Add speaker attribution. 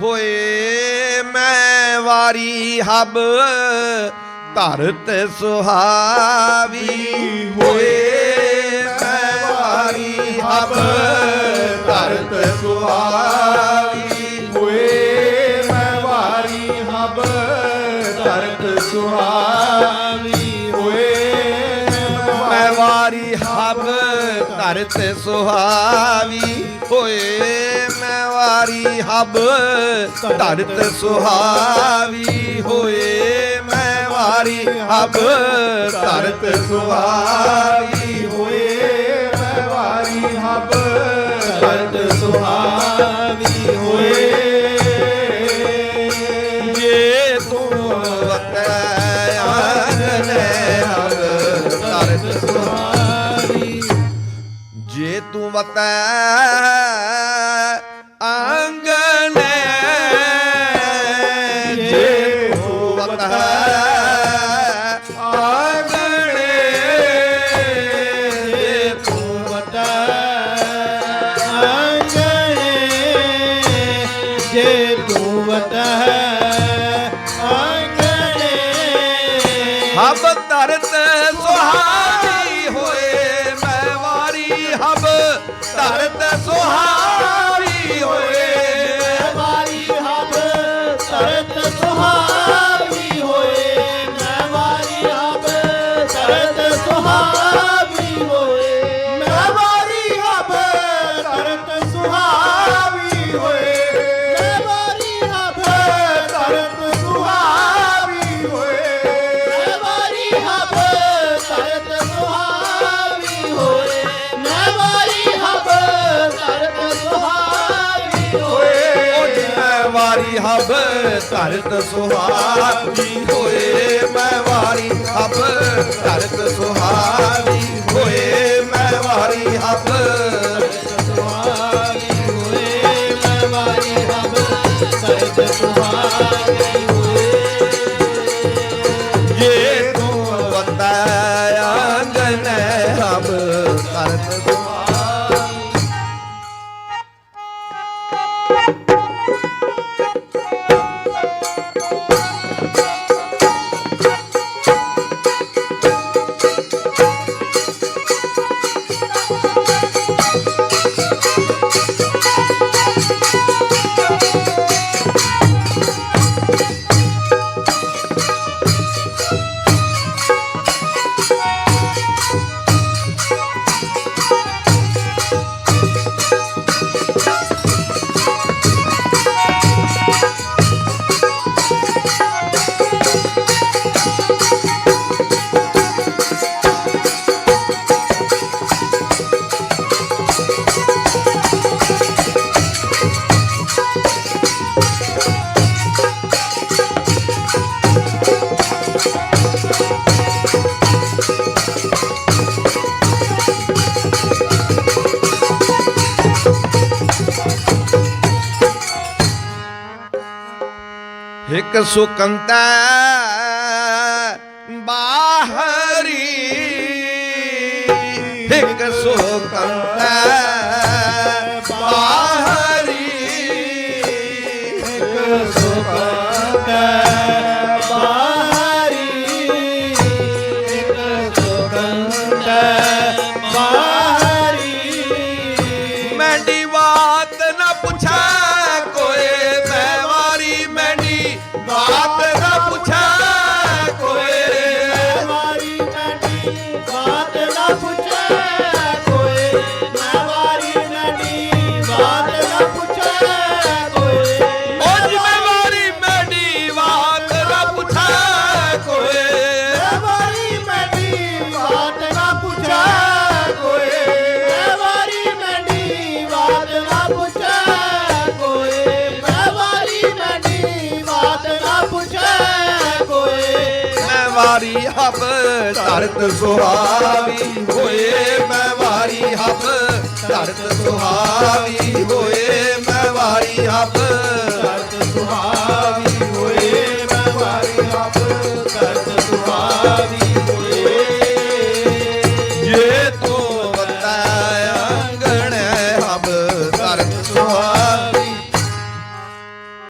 Speaker 1: ਹੋਏ ਮੈਂ ਵਾਰੀ ਹਬ ਧਰਤ ਸੁਹਾਵੀ। ਹੋਏ ਮੈਂ ਵਾਰੀ ਹਬ ਧਰਤ ਸੁਹਾਵੀ।
Speaker 2: ਹੋਏ ਮੈਂ ਵਾਰੀ ਹਬ ਧਰਤ ਸੁਹਾਵੀ। ਹੋਏ
Speaker 1: ਮੈਂ ਵਾਰੀ ਹਬ ਧਰਤ ਸੁਹਾਵੀ। ਹੋਏ ਮੈਂ ਹਬ ਧਰਤ ਸੁਹਾਵੀ ਹੋਏ, ਮੈਂ ਵਾਰੀ ਹਬ ਧਰਤ ਸੁਹਾਵੀ
Speaker 2: ਹੋਏ, ਮੈਂ ਵਾਰੀ ਹਬ ਧਰਤ ਸੁਹਾਵੀ ਹੋਏ।
Speaker 1: ਜੇ ਤੂੰ ਵਤੈ ਆਂਗਨੇ ਹਬ ਧਰਤ ਸੁਹਾਵੀ, ਜੇ ਤੂੰ ਵਤੈ ਜੇ ਤੂੰ
Speaker 2: ਵਟਾ ਆਂਗਣੇ।
Speaker 1: ਹਬ ਧਰਤ ਸੁਹਾਵੀ ਹੋਏ ਮੈਂ ਵਾਰੀ ਹਬ ਧਰਤ ਸੁਹਾਵੀ
Speaker 2: ਹਬ
Speaker 1: ਧਰਤ ਸੁਹਾਵੀ ਹੋਏ ਮੈਂ ਵਾਰੀ ਹਬ ਧਰਤ ਸੁਹਾਵੀ ਹੋਏ ਮੈਂ ਵਾਰੀ ਹਬ। ਇੱਕ ਸੁਕੰਤਾ ਬਾਹਰੀ ਇੱਕ ਸੁਕੰਤਾ ਬਾਹਰੀ ਇੱਕ ਸੁਕੰਤਾ
Speaker 2: ਬਾਰੀ ਇੱਕ ਸੁਗੰਧ
Speaker 1: ਵਾਰੀ ਹਬ ਧਰਤ ਸੁਹਾਵੀ ਹੋਏ ਮੈਂ ਵਾਰੀ ਹਬ ਧਰਤ ਸੁਹਾਵੀ।